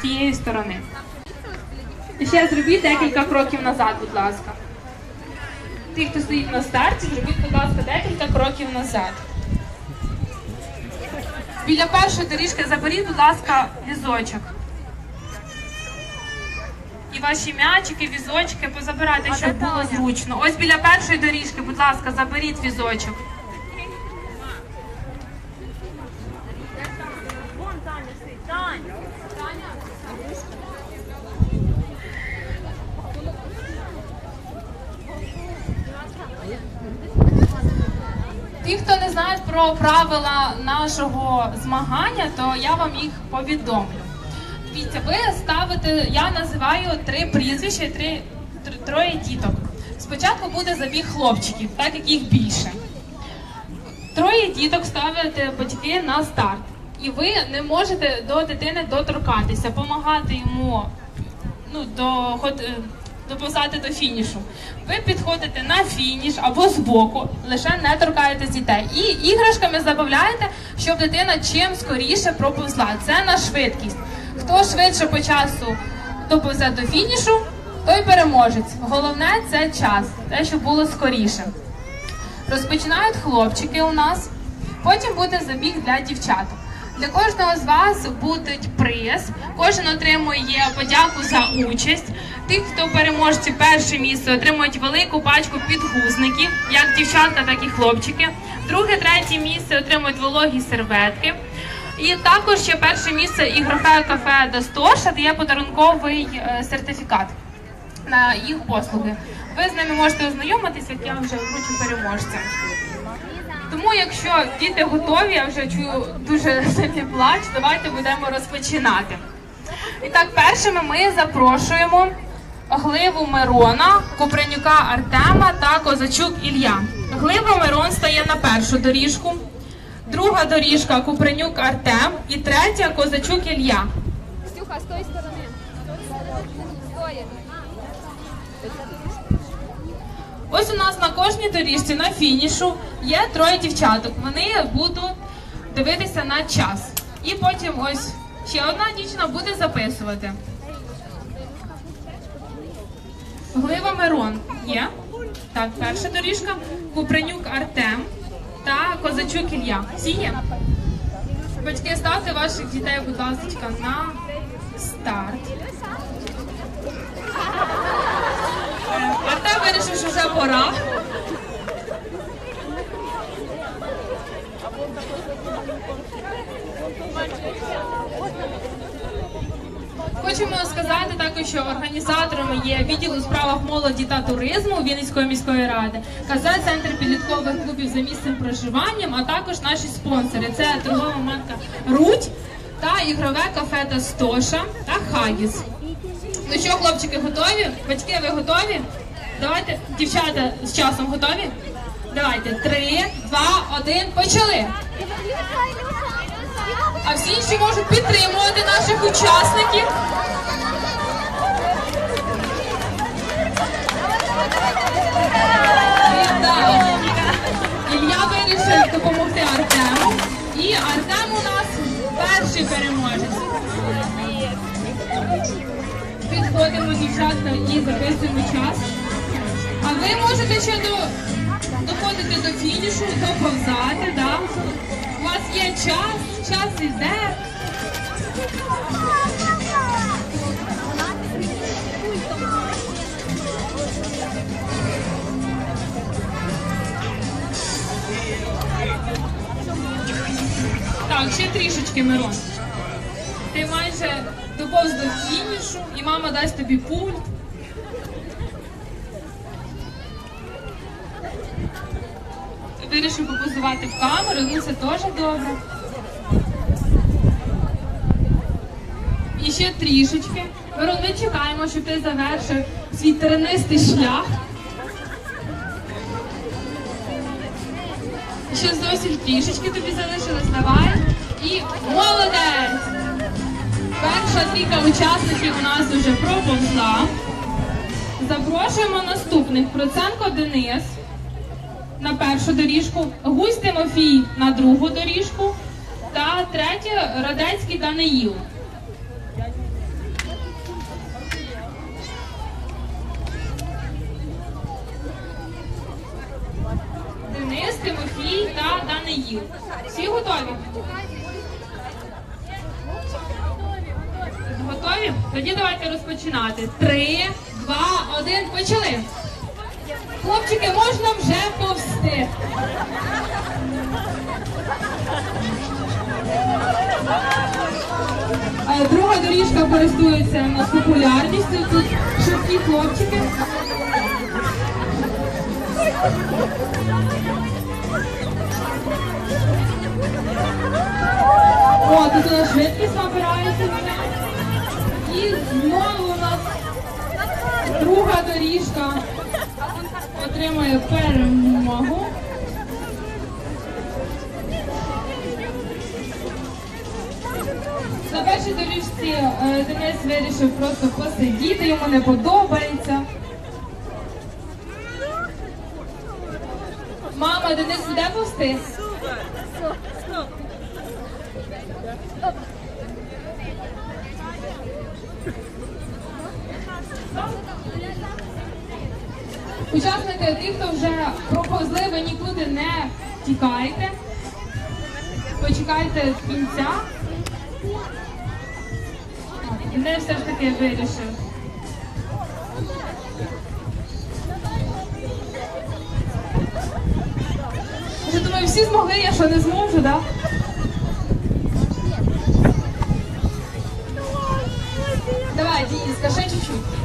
з тієї сторони. І ще зробіть декілька кроків назад, будь ласка. Ті, хто стоїть на старті, зробіть, будь ласка, декілька кроків назад. Біля першої доріжки заберіть, будь ласка, візочок. І ваші м'ячики, візочки позабирайте, щоб було зручно. Ось біля першої доріжки, будь ласка, заберіть візочок. Ті, хто не знає про правила нашого змагання, то я вам їх повідомлю. Дивіться, ви ставите, я називаю три прізвища, три, троє діток. Спочатку буде забіг хлопчиків, так як їх більше. Троє діток ставите батьки на старт. І ви не можете до дитини доторкатися, допомагати йому ну, до, е, до фінішу. Ви підходите на фініш або збоку, лише не торкаєтесь дітей. І іграшками забавляєте, щоб дитина чим скоріше проповзла. Це на швидкість. Хто швидше по часу доповзе до фінішу, той переможець. Головне це час, те, щоб було скоріше. Розпочинають хлопчики у нас, потім буде забіг для дівчаток. Для кожного з вас буде приз. Кожен отримує подяку за участь. Ті, хто переможці перше місце, отримують велику пачку підгузників, як дівчатка, так і хлопчики. Друге, третє місце отримують вологі серветки. І також ще перше місце ігрове кафе Достоша дає подарунковий е, сертифікат на їх послуги. Ви з ними можете ознайомитися, як я вже вручу переможцям. Тому, якщо діти готові, я вже чую дуже сильний плач, давайте будемо розпочинати. І так, першими ми запрошуємо Гливу Мирона, Купринюка Артема та Козачук Ілля. Глива Мирон стає на першу доріжку, друга доріжка Купринюк Артем і третя Козачук Ілля. Стюха, з тої сторони. З тої. Ось у нас на кожній доріжці на фінішу є троє дівчаток. Вони будуть дивитися на час. І потім ось ще одна дівчина буде записувати. Глива Мирон є. Так, перша доріжка. Купринюк Артем та Козачук Ілля. Всі є? Батьки, ставте ваших дітей, будь ласка, на старт. Що вже пора. Хочемо сказати також, що організаторами є відділ у справах молоді та туризму Вінницької міської ради, КЗ центр підліткових клубів за місцем проживанням, а також наші спонсори. Це торгова марка Руть та ігрове кафе Тастоша та Хагіс. Ну що, хлопчики, готові? Батьки, ви готові? Давайте, дівчата з часом готові? Давайте, три, два, один, почали. А всі інші можуть підтримувати наших учасників. Ілля вирішив допомогти Артему. І Артем у нас перший переможець. Підходимо дівчатка і записуємо час. А ви можете ще до, доходити до фінішу, доповзати, да? У вас є час, час іде. Так, ще трішечки, Мирон. Ти майже доповз до фінішу, і мама дасть тобі пульт. Вирішив попозувати в камеру, ну це теж добре. І ще трішечки. Мирон, ми чекаємо, щоб ти завершив свій тернистий шлях. Ще зовсім трішечки тобі залишилось, давай. І молодець! Перша трійка учасників у нас вже проповзла. Запрошуємо наступних. Проценко Денис на першу доріжку, Гусь Тимофій на другу доріжку та третє Радецький Даниїл. Денис, Тимофій та Даниїл. Всі готові? Готові? Тоді давайте розпочинати. Три, два, один. Почали. Хлопчики, можна вже повсти. Е, Друга доріжка користується у нас популярністю. Тут швидкі хлопчики. О, тут у нас швидкість набирається. І знову у нас друга доріжка отримує перемогу. На першій доріжці е, Денис вирішив просто посидіти, йому не подобається. Мама, Денис буде повсти? Учасники, ті, хто вже проповзли, ви нікуди не тікайте. Почекайте кінця. Не все ж таки вирішив. Я думаю, всі змогли, я що не зможу, так? Да? Давай, Дениска, ще чуть-чуть.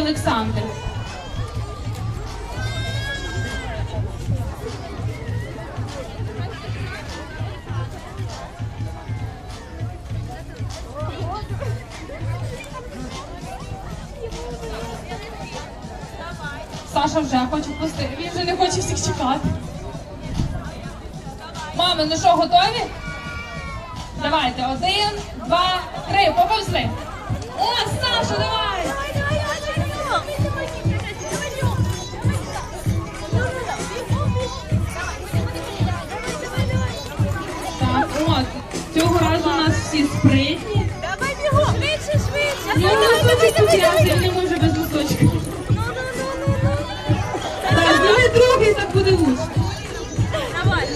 Олександр. Саша вже хоче пусти. Він вже не хоче всіх чекати. Мами, ну що, готові? Давайте, один, два, три, поповзли. Всі спритні. Давай бігом! Швидше, швидше! Я не можу без носочка. Так, зніми другий, так буде лучше. Давай!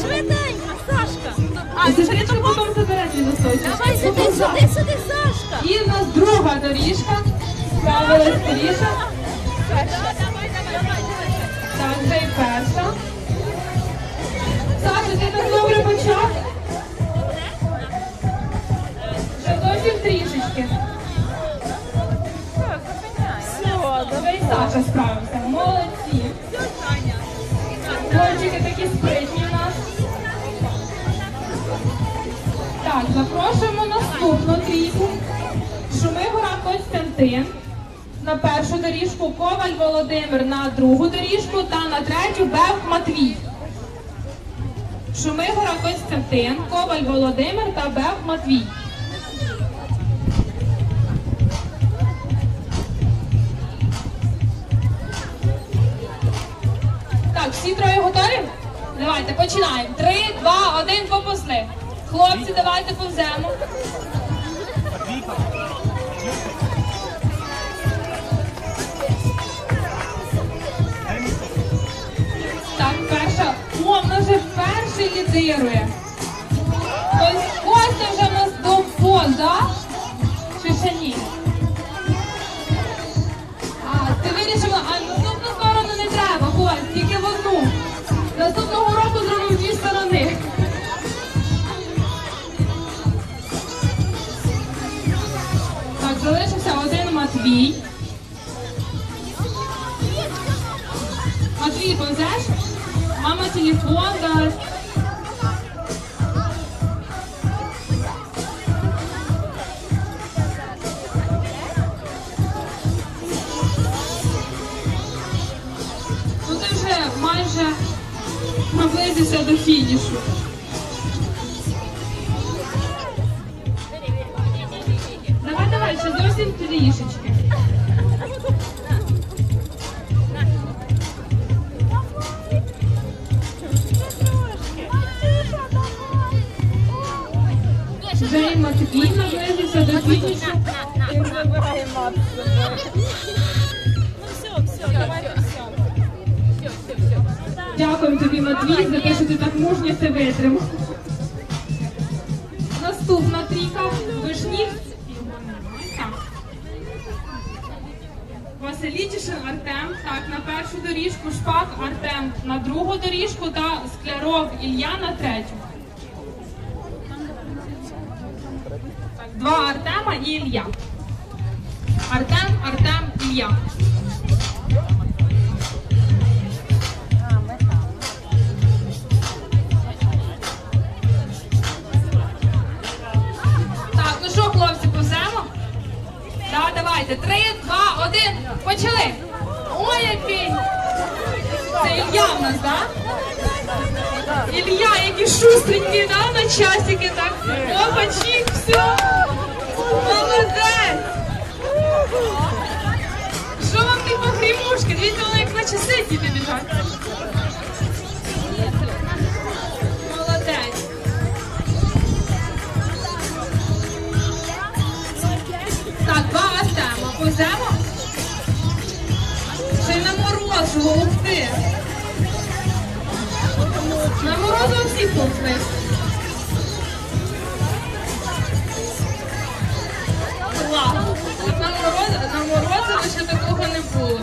Швиденько, Сашка! А сестричка потім забере твій носочок. Давай сюди, сюди, сюди, Сашка! І в нас друга доріжка. Давай, давай, давай! Так, вже і перша. Саша, ти так добре почав? Трішечки. Все, Саша справився. Молодці. Хлопчики такі спритні у нас. Так, запрошуємо наступну трійку. Шумигора Костянтин. На першу доріжку Коваль Володимир на другу доріжку та на третю Бев Матвій. Шумигора Костянтин, Коваль Володимир та Бев Матвій. Давайте починаємо. Три, два, один, попусли. Хлопці, давайте повземо. Так, перша. О, в нас вже перший лідирує. Ось Костя вже в нас до поза. Чи ще ні? А, ти вирішила, Ведеш? Мама телефон дасть. Ну ти вже майже наблизився до фінішу. І Матвій наблизився до фінішу. Дякую тобі, Матвій, за те, що ти так мужньо це витримав. Наступна трійка вишнів. Так. Василітішин Артем, так, на першу доріжку, Шпак Артем на другу доріжку та Скляров Ілля на третю. Два Артема і Ілля. Артем, Артем, Ілля. Так, ну що, хлопці, повземо? Так, давайте. Три, два, один. Почали. Ой, який. Це Ілля в нас, так? Ілля, який шустренький, да, на часики, так? Опачик, все. Що вам ті погрімушки? Дивіться, воно як на часи діти біжать. Молодець. Так. Повземо? Ще й на морозиво, ух. На морозиво всі повзли. Клас. На морозиво ще такого не було.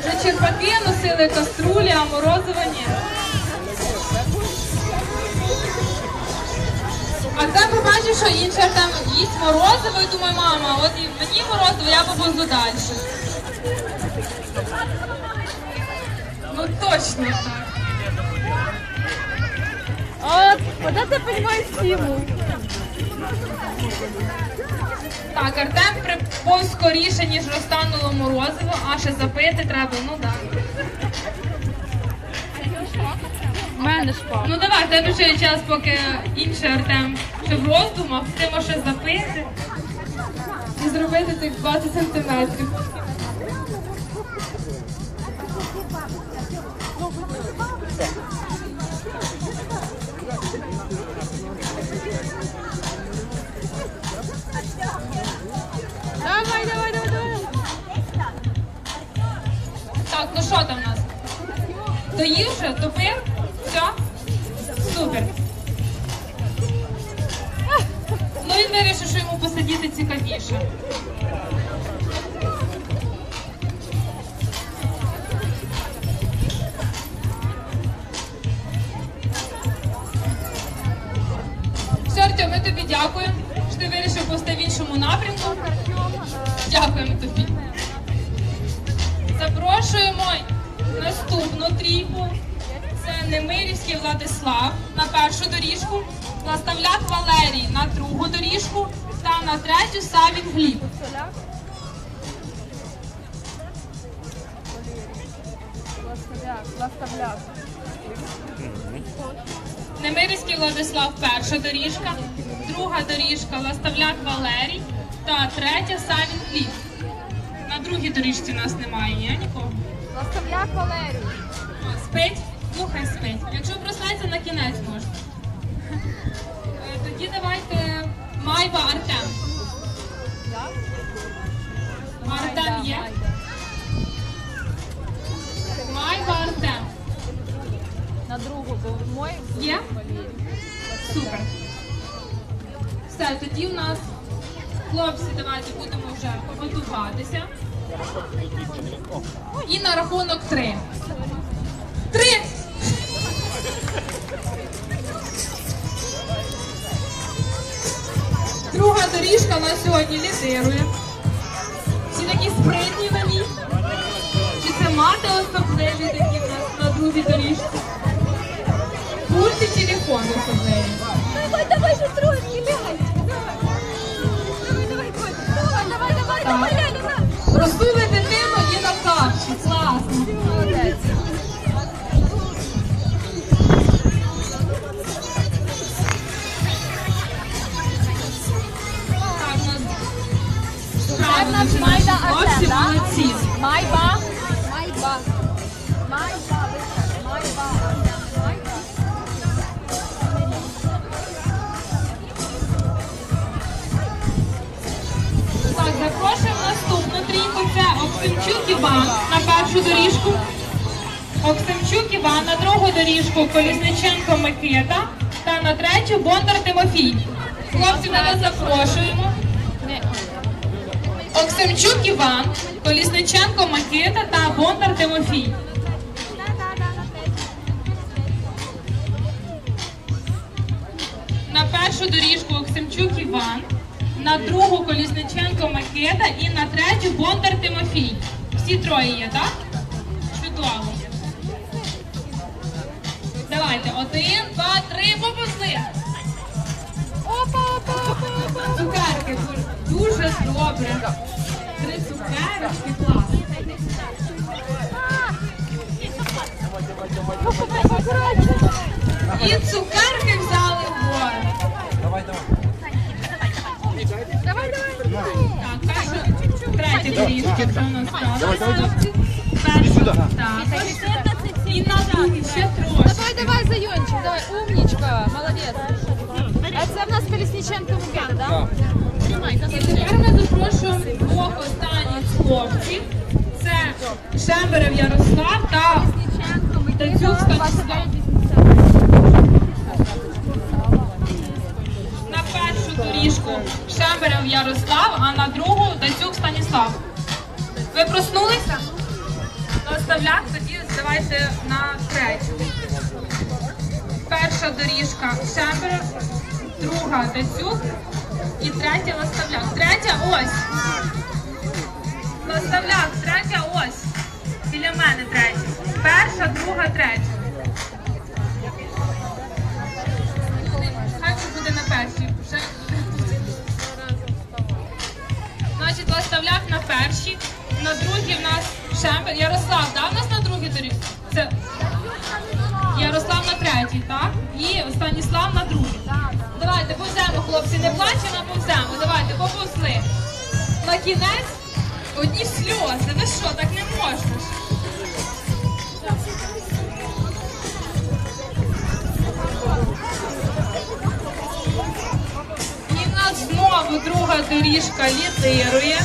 Вже черпаки носили каструлі, а морозиво ні. Артем побачив, що інший Артем їсть морозиво і думає, мама, от і мені морозиво, я побуду далі. Ну точно так. От, вот это понимаешь силу. Так, Артем приповз скоріше, ніж розтануло морозиво, а ще запити треба, ну так. Мене шпак. Ну давай, в тебе ще є час, поки інший Артем ще в роздумах, ти можеш запити і зробити тих 20 сантиметрів. Що там у нас? Доїв вже? Топив? Все? Супер. Ну він вирішив, що йому посидіти цікавіше. Все, Артем, ми тобі дякуємо, що ти вирішив повсти в іншому напрямку. Дякуємо. Запрошуємо наступну трійку. Це Немирівський Владислав на першу доріжку, Наставляк Валерій на другу доріжку та на третю Савін Гліб. Ластавляк, ластавляк. Немирівський Владислав перша доріжка, друга доріжка Ластавляк Валерій та третя Савін Гліб. Другій доріжці нас немає, є нікого. Ластавляк Валерій. Спить? Ну хай спить. Якщо проснеться, на кінець можна. Е, Тоді давайте Майва Артем. Артем є? Майва Артем. На другу, бо мой Є? Супер. Все, тоді у нас хлопці, давайте будемо вже готуватися. І на рахунок три. Три! Друга доріжка на сьогодні лідирує. Всі такі спритні на ній. Чи це мати особливі такі в нас на другій доріжці? Пульт і телефон особливі. Давай, давай, сестрички, лягай. Давай, давай, Коль. Давай, давай, давай, давай, наші хлопці молодці. Майба. Майба. Майба. Майба. Так, запрошуємо наступну трійку. Це Оксимчук Іван на першу доріжку. Оксимчук Іван на другу доріжку Колісниченко Микита та на третю Бондар Тимофій. Хлопців ми вас запрошуємо. Оксимчук Іван, Колісниченко Микита та Бондар Тимофій. На першу доріжку Оксимчук Іван, на другу Колісниченко Микита і на третю Бондар Тимофій. Всі троє є, так? Чудово. Давайте, один, два, три, попусти. Опа, опа, опа, опа. Цукерки дуже, добре. Три цукерочки, клас. І цукерки взяли вгору. Давай, давай. Давай, давай. Так, перша, третя доріжка вже у нас стала. Перша, так. І на другий ще трошки. Давай, давай, Зайончик, давай, умничка, молодець. А це в нас Колісниченко Микита, да? І тепер ми запрошуємо двох останніх хлопців. Це Шемберев Ярослав та Тацюк Станіслав. На першу доріжку Шемберев Ярослав, а на другу Дацюк Станіслав. Ви проснулися? Наставляк, тоді давайте на третю. Перша доріжка Шемберев, друга Дацюк і третя Наставляк. Третя ось. Наставляк, третя ось. Біля мене третя. Перша, друга, третя. Хай це буде на першій. Значить, Ластавляк на першій, на другій в нас Шембер. Ярослав, да, в нас на другій доріжці? Це Ярослав на третій, так? І Станіслав на другій. Давайте повземо, хлопці, не плачемо, повземо. Давайте, поповзли. На кінець одні сльози. Ви що, так не можна ж? І в нас знову друга доріжка лідирує.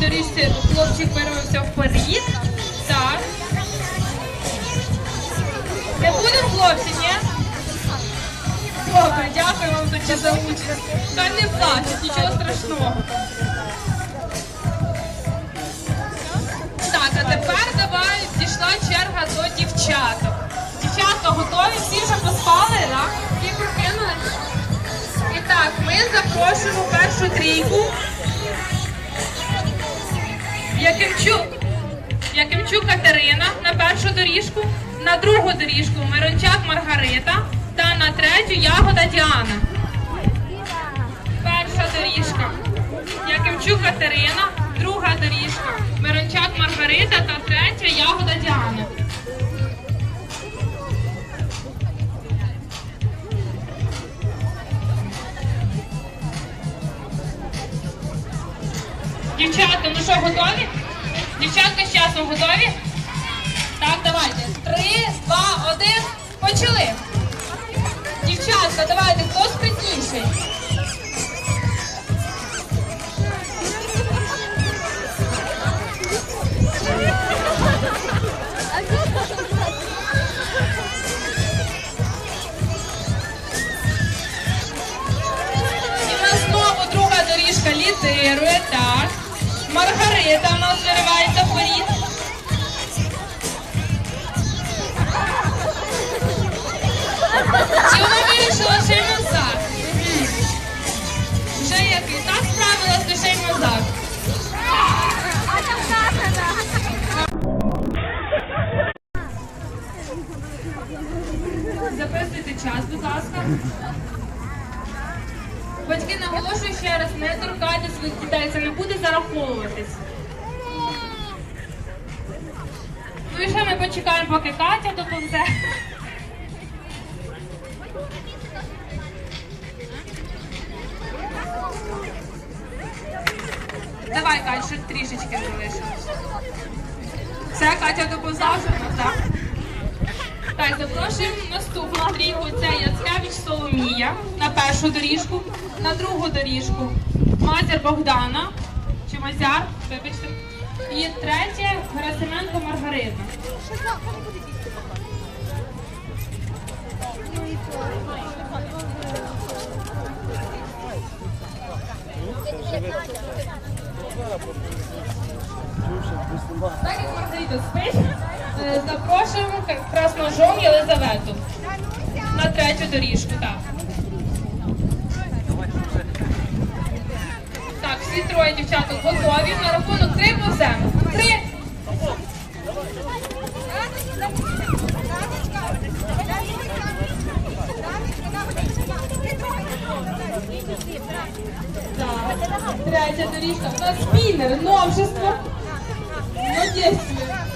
Доріжці хлопчик вирвався вперед. Так. Не будемо хлопці, ні? Добре, дякую вам тоді за участь. Хай не плачуть, нічого страшного. Так, а тепер давай дійшла черга до дівчаток. Дівчатка готові? Всі вже поспали, так? Всі прокинулись? І так, ми запрошуємо першу трійку. Якимчук. Якимчук Катерина на першу доріжку, на другу доріжку Мирончак Маргарита та на третю Ягода Діана. Перша доріжка. Якимчук Катерина, друга доріжка Мирончак Маргарита та третя Ягода Діана. Дівчатка, ну що, готові? Дівчатка з часом готові? Так, давайте. Три, два, один. Почали. Дівчатка, давайте, хто спритніший? І нас знову друга доріжка лідирує, так. Маргарита в нас виривається вперед. І вона вирішила ще назад. Вже як і так справилась, то ще й назад. Записуйте час, будь ласка. Батьки наголошую ще раз, не торкайте своїх дітей, це не буде зараховуватись. Ну і ще ми почекаємо, поки Катя доповзе. Давай, Катя, ще трішечки залишилось. Все, Катя доповзла вже, ну так. Так, запрошуємо наступну Андрійку. Це Яцкевич Соломія на першу доріжку, на другу доріжку Мазяр Богдана чи Мазяр, вибачте. І третє Герасименко Маргарита. Так як Маргарита спить, запрошуємо красножом Єлизавету на третю доріжку. Так. Так, всі троє дівчаток готові. На рахунок три повземо. Три. Так. Третя доріжка. У новшество. Но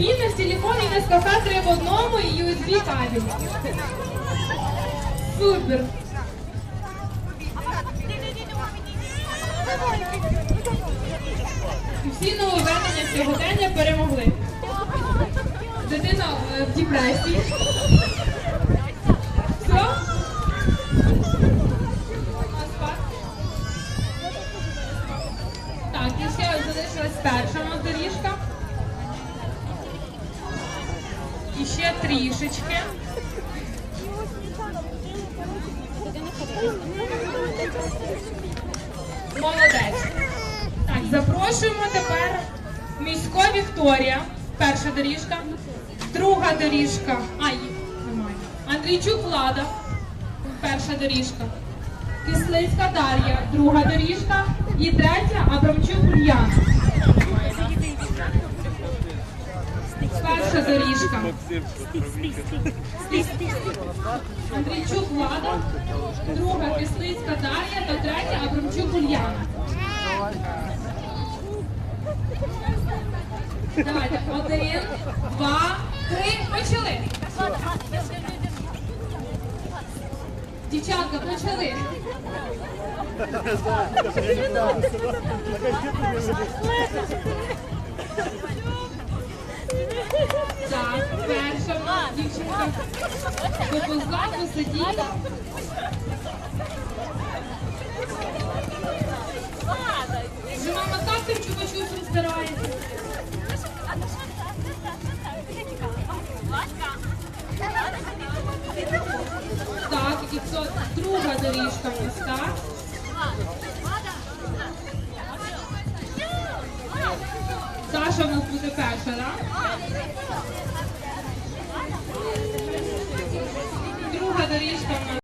действие. Спінер, телефон і НСКК три в одному і USB кабель. Супер. Всі нововведення сьогодення перемогли. Дитина е, в депресії. Так, і ще залишилась перша доріжка. І ще трішечки. Молодець. Так, запрошуємо тепер місько Вікторія. Перша доріжка. Друга доріжка. Ай, немає. Андрійчук Влада. Перша доріжка. Кислицька Дар'я. Друга доріжка. І третя Абрамчук Ульяна. Перша доріжка. Андрійчук Влада. Друга Кислицька Дар'я та третя Абрамчук Ульяна. Давайте. Один, два, три. Почали. Дівчатка, почали. Так, перша в нас дівчинка доповзла, посиділа. Вже мама так тим чувачу розбирає. Так, і це друга доріжка нас, так? Саша в нас буде перша, так? Друга доріжка в нас.